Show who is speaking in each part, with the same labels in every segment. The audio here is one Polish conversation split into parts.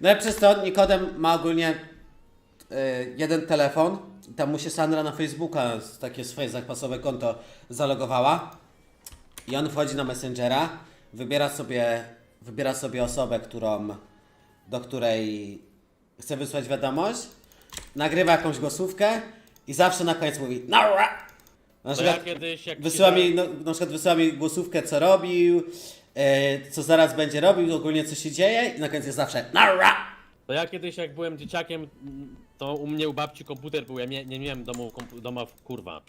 Speaker 1: No i przez to Nikodem ma ogólnie y, jeden telefon. Tam mu się Sandra na Facebooka takie swoje zakwasowe konto zalogowała. I on wchodzi na Messengera, wybiera sobie, wybiera sobie osobę, którą, do której chce wysłać wiadomość, nagrywa jakąś głosówkę i zawsze na koniec mówi Nara! Na
Speaker 2: To ja
Speaker 1: przykład
Speaker 2: kiedyś jak
Speaker 1: wysyła mi, no, na przykład wysyła mi głosówkę, co robił, e, co zaraz będzie robił, ogólnie co się dzieje i na koniec jest zawsze Nara!
Speaker 2: To ja kiedyś jak byłem dzieciakiem, to u mnie u babci komputer był, ja nie, nie miałem domu, kompu, doma, w- kurwa.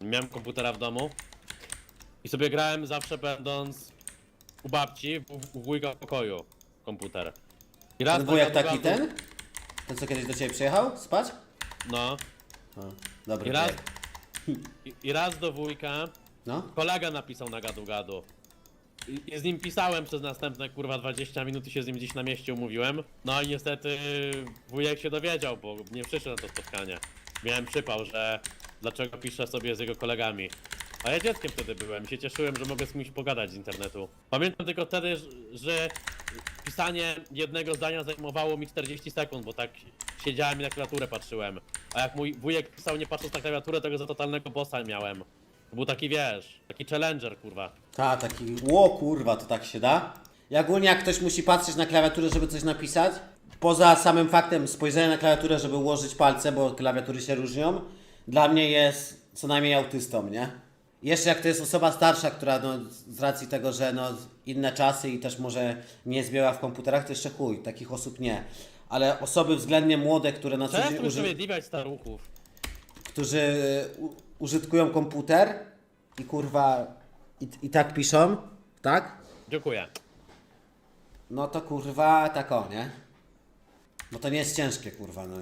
Speaker 2: Nie miałem komputera w domu. I sobie grałem zawsze będąc u babci, w, u wujka w pokoju, komputer. I raz
Speaker 1: Ten wujek taki ten? Ten co kiedyś do ciebie przyjechał? Spać?
Speaker 2: No.
Speaker 1: O, dobry
Speaker 2: I raz, i, I raz do wujka
Speaker 1: No.
Speaker 2: kolega napisał na gadu gadu. I, z nim pisałem przez następne kurwa 20 minut i się z nim gdzieś na mieście umówiłem. No i niestety wujek się dowiedział, bo nie przyszedł na to spotkanie. Miałem przypał, że dlaczego piszę sobie z jego kolegami. A ja dzieckiem wtedy byłem i się cieszyłem, że mogę z kimś pogadać z internetu. Pamiętam tylko wtedy, że- że pisanie jednego zdania zajmowało mi 40 sekund, bo tak siedziałem i na klawiaturę patrzyłem. A jak mój wujek pisał nie patrząc na klawiaturę, to go za totalnego bossa miałem. To był taki, wiesz, taki challenger, kurwa.
Speaker 1: Ta, taki, ło kurwa, to tak się da. I ogólnie jak ktoś musi patrzeć na klawiaturę, żeby coś napisać, poza samym faktem spojrzenia na klawiaturę, żeby ułożyć palce, bo klawiatury się różnią, dla mnie jest co najmniej autystą, nie? Jeszcze jak to jest osoba starsza, która no, z racji tego, że no, inne czasy i też może nie zbiera w komputerach, to jeszcze chuj, takich osób nie. Ale osoby względnie młode, które na co dzień uży-
Speaker 2: usprawiedliwiać staruchów.
Speaker 1: którzy y, u, użytkują komputer i kurwa i, i tak piszą, tak?
Speaker 2: Dziękuję.
Speaker 1: No to kurwa tak o, nie? Bo to nie jest ciężkie, kurwa, no.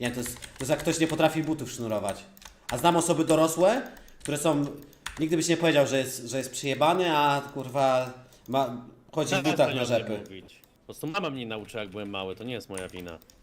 Speaker 1: Nie, to jest, to jest jak ktoś nie potrafi butów sznurować. A znam osoby dorosłe, które są... Nigdy byś nie powiedział, że jest, że jest przyjebany, a kurwa ma, chodzi w butach
Speaker 2: o
Speaker 1: na rzepy.
Speaker 2: mówić. Po prostu mama mnie nauczyła, jak byłem mały, to nie jest moja wina.